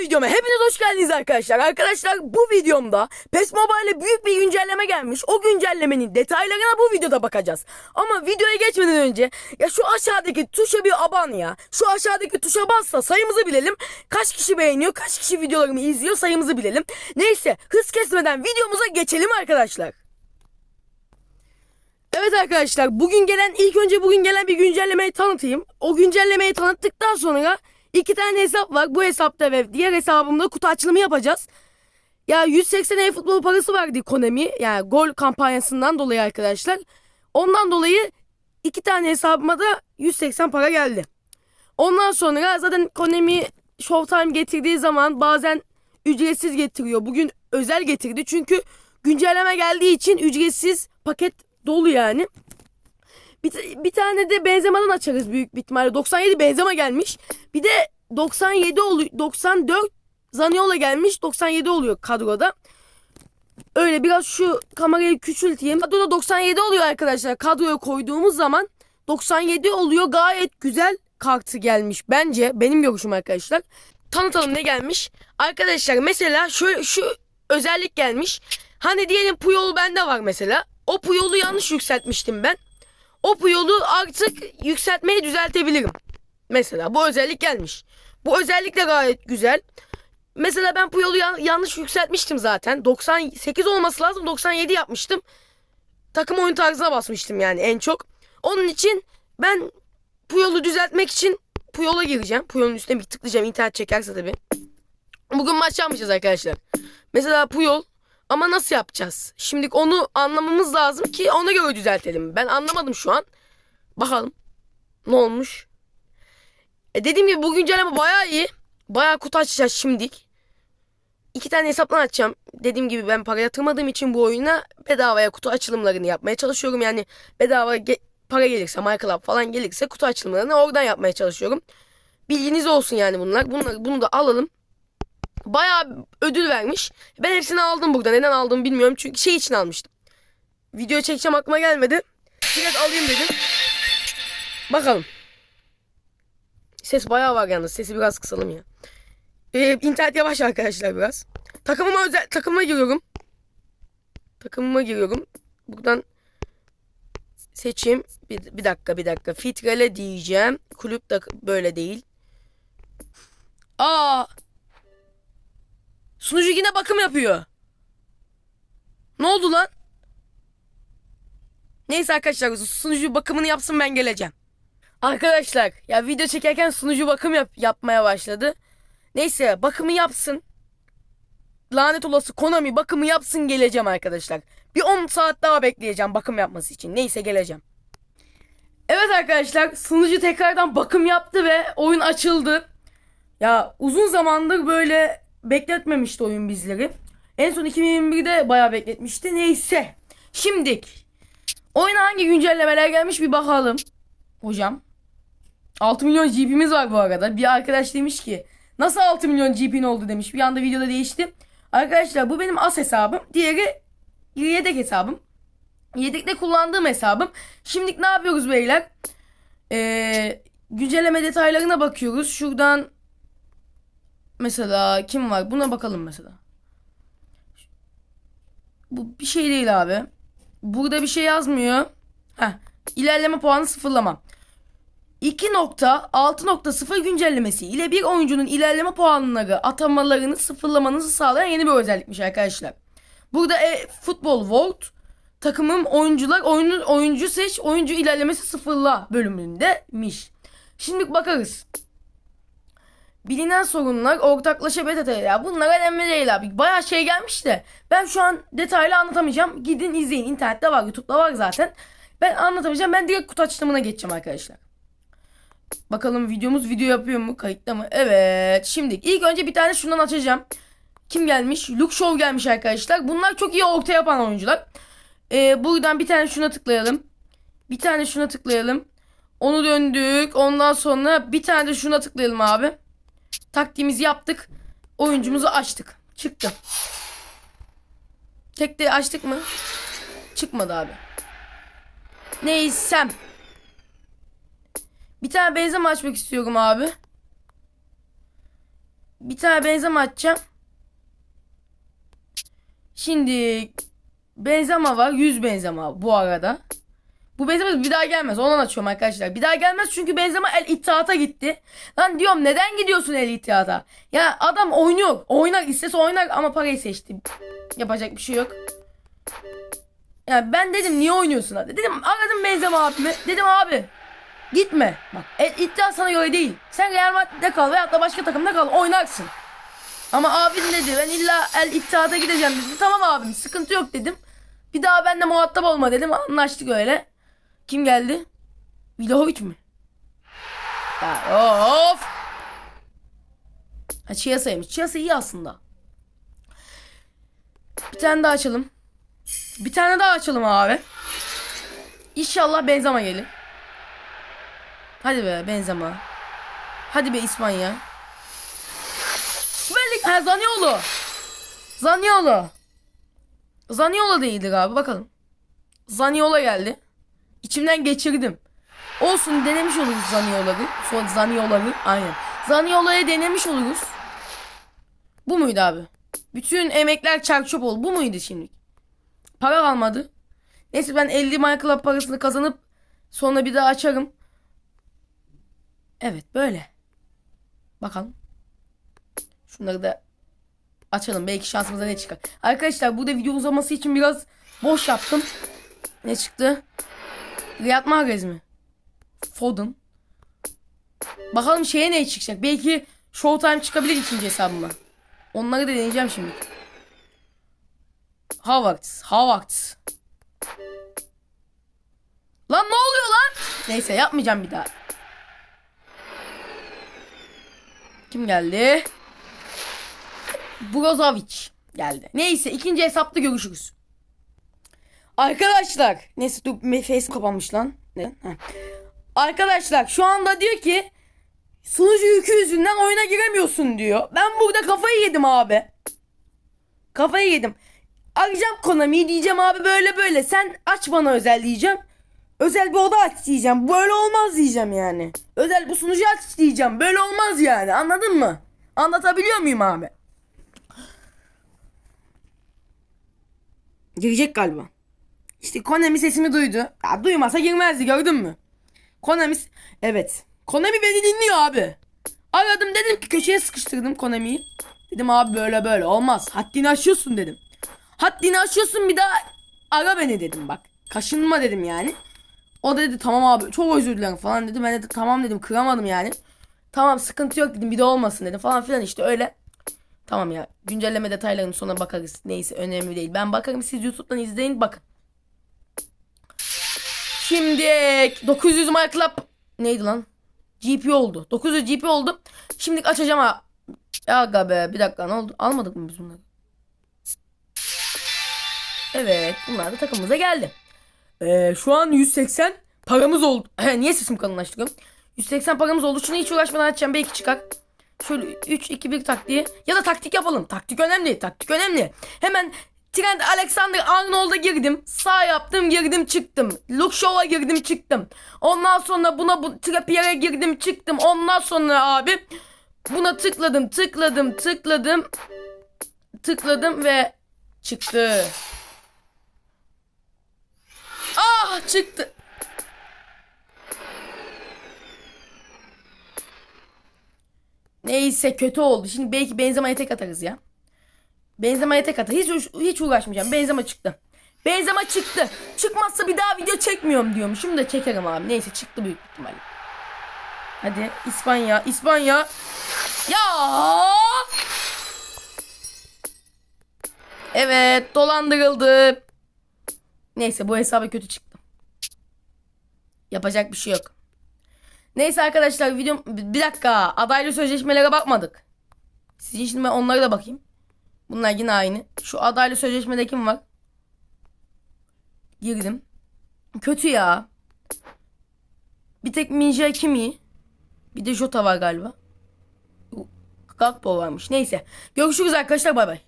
videoma hepiniz hoş geldiniz arkadaşlar. Arkadaşlar bu videomda PES Mobile'e büyük bir güncelleme gelmiş. O güncellemenin detaylarına bu videoda bakacağız. Ama videoya geçmeden önce ya şu aşağıdaki tuşa bir aban ya. Şu aşağıdaki tuşa bassa sayımızı bilelim. Kaç kişi beğeniyor, kaç kişi videolarımı izliyor sayımızı bilelim. Neyse hız kesmeden videomuza geçelim arkadaşlar. Evet arkadaşlar bugün gelen ilk önce bugün gelen bir güncellemeyi tanıtayım. O güncellemeyi tanıttıktan sonra iki tane hesap var. Bu hesapta ve diğer hesabımda kutu açılımı yapacağız. Ya 180 e-futbol parası verdi Konami. Yani gol kampanyasından dolayı arkadaşlar. Ondan dolayı iki tane hesabıma da 180 para geldi. Ondan sonra zaten Konami Showtime getirdiği zaman bazen ücretsiz getiriyor. Bugün özel getirdi. Çünkü güncelleme geldiği için ücretsiz paket dolu yani. Bir, bir tane de benzemadan açarız büyük bir ihtimalle. 97 benzema gelmiş. Bir de 97 oluyor. 94 Zaniola gelmiş. 97 oluyor kadroda. Öyle biraz şu kamerayı küçülteyim. Kadroda 97 oluyor arkadaşlar. Kadroya koyduğumuz zaman 97 oluyor. Gayet güzel kartı gelmiş bence. Benim görüşüm arkadaşlar. Tanıtalım ne gelmiş. Arkadaşlar mesela şu, şu özellik gelmiş. Hani diyelim Puyol bende var mesela. O Puyol'u yanlış yükseltmiştim ben. O Puyol'u artık yükseltmeyi düzeltebilirim. Mesela bu özellik gelmiş. Bu özellik de gayet güzel. Mesela ben Puyol'u yan- yanlış yükseltmiştim zaten. 98 olması lazım 97 yapmıştım. Takım oyun tarzına basmıştım yani en çok. Onun için ben Puyol'u düzeltmek için Puyol'a gireceğim. Puyol'un üstüne bir tıklayacağım internet çekerse tabii. Bugün maç yapmayacağız arkadaşlar. Mesela Puyol ama nasıl yapacağız? Şimdi onu anlamamız lazım ki ona göre düzeltelim. Ben anlamadım şu an. Bakalım. Ne olmuş? E dediğim gibi bu güncelleme bayağı iyi. Bayağı kutu açacağız şimdilik. İki tane hesaptan açacağım. Dediğim gibi ben para yatırmadığım için bu oyuna bedavaya kutu açılımlarını yapmaya çalışıyorum. Yani bedava ge- para gelirse, MyClub falan gelirse kutu açılımlarını oradan yapmaya çalışıyorum. Bilginiz olsun yani bunlar. Bunlar bunu da alalım. Bayağı ödül vermiş. Ben hepsini aldım burada. Neden aldım bilmiyorum. Çünkü şey için almıştım. Video çekeceğim aklıma gelmedi. Direkt alayım dedim. Bakalım. Ses bayağı var yalnız. Sesi biraz kısalım ya. Ee, internet yavaş arkadaşlar biraz. Takımıma özel takımıma giriyorum. Takımıma giriyorum. Buradan seçeyim. Bir, bir dakika bir dakika. Filtrele diyeceğim. Kulüp de böyle değil. Aa Sunucu yine bakım yapıyor. Ne oldu lan? Neyse arkadaşlar sunucu bakımını yapsın ben geleceğim. Arkadaşlar ya video çekerken sunucu bakım yap yapmaya başladı. Neyse bakımı yapsın. Lanet olası Konami bakımı yapsın geleceğim arkadaşlar. Bir 10 saat daha bekleyeceğim bakım yapması için. Neyse geleceğim. Evet arkadaşlar sunucu tekrardan bakım yaptı ve oyun açıldı. Ya uzun zamandır böyle bekletmemişti oyun bizleri. En son 2021'de bayağı bekletmişti. Neyse. Şimdik. Oyuna hangi güncellemeler gelmiş bir bakalım. Hocam. 6 milyon GP'miz var bu arada. Bir arkadaş demiş ki nasıl 6 milyon GP'nin oldu demiş. Bir anda videoda değişti. Arkadaşlar bu benim as hesabım. Diğeri yedek hesabım. Yedekte kullandığım hesabım. Şimdi ne yapıyoruz beyler? Ee, güncelleme detaylarına bakıyoruz. Şuradan Mesela kim var? Buna bakalım mesela. Bu bir şey değil abi. Burada bir şey yazmıyor. Heh. İlerleme puanı sıfırlama. 2.6.0 güncellemesi ile bir oyuncunun ilerleme puanları atamalarını sıfırlamanızı sağlayan yeni bir özellikmiş arkadaşlar. Burada e, Futbol World takımım oyuncular oyunu, oyuncu seç oyuncu ilerlemesi sıfırla bölümündemiş. Şimdi bakarız. Bilinen sorunlar ortaklaşa beta ya bunlar önemli değil abi. Bayağı şey gelmiş de ben şu an detaylı anlatamayacağım. Gidin izleyin internette var YouTube'da var zaten. Ben anlatamayacağım ben direkt kutu açılımına geçeceğim arkadaşlar. Bakalım videomuz video yapıyor mu kayıtta mı? Evet şimdi ilk önce bir tane şundan açacağım. Kim gelmiş? Luke Show gelmiş arkadaşlar. Bunlar çok iyi orta yapan oyuncular. Ee, buradan bir tane şuna tıklayalım. Bir tane şuna tıklayalım. Onu döndük. Ondan sonra bir tane de şuna tıklayalım abi. Taktiğimizi yaptık. Oyuncumuzu açtık. Çıktı. Tek de açtık mı? Çıkmadı abi. Neysem. Bir tane benzeme açmak istiyorum abi. bir tane benzema atacağım. Şimdi benzema var. 100 benzema bu arada. Bu benzema bir daha gelmez. Ondan açıyorum arkadaşlar. Bir daha gelmez çünkü benzema El İttihat'a gitti. Lan diyorum neden gidiyorsun El İttihat'a? Ya adam oynuyor. Oynar istese oynar ama parayı seçti. Yapacak bir şey yok. Ya ben dedim niye oynuyorsun abi? Dedim aradım Benzema abimi. Dedim abi gitme. Bak El İttihat sana göre değil. Sen Real Madrid'de kal veyahut da başka takımda kal oynarsın. Ama abim dedi ben illa El İttihat'a gideceğim dedi. Tamam abim sıkıntı yok dedim. Bir daha benimle muhatap olma dedim. Anlaştık öyle. Kim geldi? Vlahovic mi? Ya of. Ha Chiesa'ymış. Chiesa iyi aslında. Bir tane daha açalım. Bir tane daha açalım abi. İnşallah Benzema gelir. Hadi be Benzema. Hadi be İspanya. Süper. Ha Zaniolo. Zaniolo. Zaniolo değildir abi bakalım. Zaniolo geldi. İçimden geçirdim. Olsun denemiş oluruz Zaniolo'yu. Son Zaniolo'yu aynen. Zaniolo'ya denemiş oluruz. Bu muydu abi? Bütün emekler çarçöp oldu. Bu muydu şimdi? Para kalmadı. Neyse ben 50 My Club parasını kazanıp sonra bir daha açarım. Evet böyle. Bakalım. Şunları da açalım. Belki şansımıza ne çıkar. Arkadaşlar burada video uzaması için biraz boş yaptım. Ne çıktı? Riyad Mahrez mi? Foden. Bakalım şeye ne çıkacak. Belki Showtime çıkabilir ikinci hesabıma. Onları da deneyeceğim şimdi. Havertz. Havertz. Lan ne oluyor lan? Neyse yapmayacağım bir daha. Kim geldi? Brozovic geldi. Neyse ikinci hesapta görüşürüz. Arkadaşlar. Neyse dur face kapanmış lan. Ne? Arkadaşlar şu anda diyor ki sunucu yükü yüzünden oyuna giremiyorsun diyor. Ben burada kafayı yedim abi. Kafayı yedim. Arayacağım Konami'yi diyeceğim abi böyle böyle. Sen aç bana özel diyeceğim. Özel bir oda aç diyeceğim. Böyle olmaz diyeceğim yani. Özel bu sunucu aç diyeceğim. Böyle olmaz yani. Anladın mı? Anlatabiliyor muyum abi? Girecek galiba. İşte Konami sesimi duydu. Ya duymasa girmezdi gördün mü? Konami evet. Konami beni dinliyor abi. Aradım dedim ki köşeye sıkıştırdım Konami'yi. Dedim abi böyle böyle olmaz. Haddini aşıyorsun dedim. Haddini aşıyorsun bir daha ara beni dedim bak. Kaşınma dedim yani. O da dedi tamam abi çok özür dilerim falan dedi. Ben de tamam dedim kıramadım yani. Tamam sıkıntı yok dedim bir de olmasın dedim falan filan işte öyle. Tamam ya güncelleme detaylarını sonra bakarız. Neyse önemli değil. Ben bakarım siz YouTube'dan izleyin bakın. Şimdi 900 My neydi lan? GP oldu. 900 GP oldu. Şimdi açacağım ha. Ya be bir dakika ne oldu? Almadık mı biz bunları? Evet bunlar da takımımıza geldi. Ee, şu an 180 paramız oldu. Niye sesim kalınlaştırıyorum? 180 paramız oldu. Şunu hiç uğraşmadan açacağım. Belki çıkar. Şöyle 3 2 1 taktiği ya da taktik yapalım. Taktik önemli. Taktik önemli. Hemen Trent Alexander Arnold'a girdim. Sağ yaptım girdim çıktım. Luke Shaw'a girdim çıktım. Ondan sonra buna bu Trappier'e girdim çıktım. Ondan sonra abi buna tıkladım tıkladım tıkladım. Tıkladım ve çıktı. Ah çıktı. Neyse kötü oldu. Şimdi belki Benzema'ya tek atarız ya. Benzema'ya tek atar. Hiç, hiç uğraşmayacağım. Benzema çıktı. Benzema çıktı. Çıkmazsa bir daha video çekmiyorum diyormuşum da çekerim abi. Neyse çıktı büyük ihtimalle. Hadi İspanya. İspanya. Ya. Evet dolandırıldı. Neyse bu hesaba kötü çıktı. Yapacak bir şey yok. Neyse arkadaşlar videom bir dakika adaylı sözleşmelere bakmadık. Sizin şimdi ben onlara da bakayım. Bunlar yine aynı. Şu adaylı sözleşmede kim var? Girdim. Kötü ya. Bir tek Minja Kimi. Bir de Jota var galiba. Gakpo varmış. Neyse. Görüşürüz arkadaşlar. Bay bay.